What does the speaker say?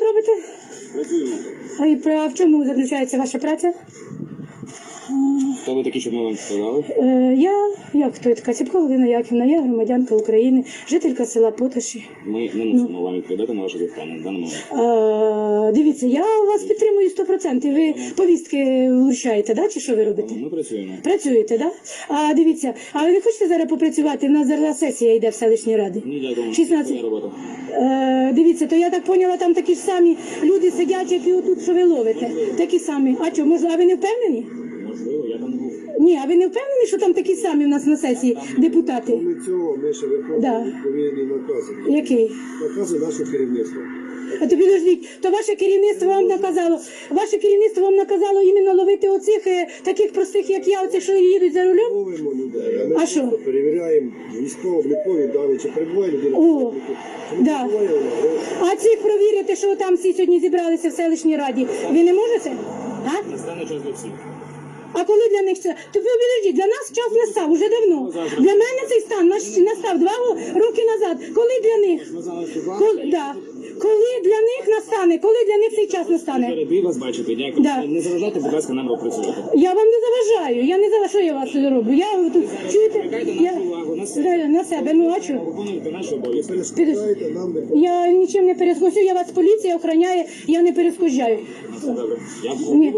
тут робите? А в чому заключається ваша праця? Хто ви такі, щоб ми вам сказали? Е, я, як хто така, Ціпко Галина Яківна, я громадянка України, жителька села Поташі. Ми не мусимо вам відповідати на ваше запитання в даному. Е, дивіться, я вас підтримую 100%. Ви повістки вручаєте, да? чи що ви робите? Ми працюємо. Працюєте, да? А дивіться, а ви не хочете зараз попрацювати? У нас зараз сесія йде в селищній раді. Ні, дякую. 16. Е, дивіться, то я так поняла, там такі ж самі люди сидять, як і отут, що ви ловите. Такі самі. А що, може, а ви не впевнені? Ні, а ви не впевнені, що там такі самі у нас на сесії депутати? Ми цього ми ще виконуємо Да. відповідні накази. Який? Накази нашого керівництва. А то підождіть, то ваше керівництво вам наказало, ваше керівництво вам наказало іменно ловити оцих е, таких простих, як я, оцих, що їдуть за рулем? Ловимо людей, а ми А просто що? перевіряємо військово-облікові дані, чи перебуває людина. О, в обліку, чи не да. перебуває вона. А цих провірити, що там всі сьогодні зібралися в селищній раді, ви не можете? А? Настане час для всіх. А коли для них це? То ви підождіть, для нас час настав уже давно. Для мене цей стан наш- настав два роки назад. Коли для них? Коли, да. коли для них настане? Коли для них цей час настане? Раді вас бачити, дякую. Да. Не заважайте, будь ласка, нам попрацювати. Я вам не заважаю. Я не заважаю, що я вас роблю. Я тут чуєте? Я увагу на себе. На себе. Ну а? Виконуйте нам Я нічим не перескочу. Я вас поліція охороняє, я не перешкоджаю. Добре. Я Ні.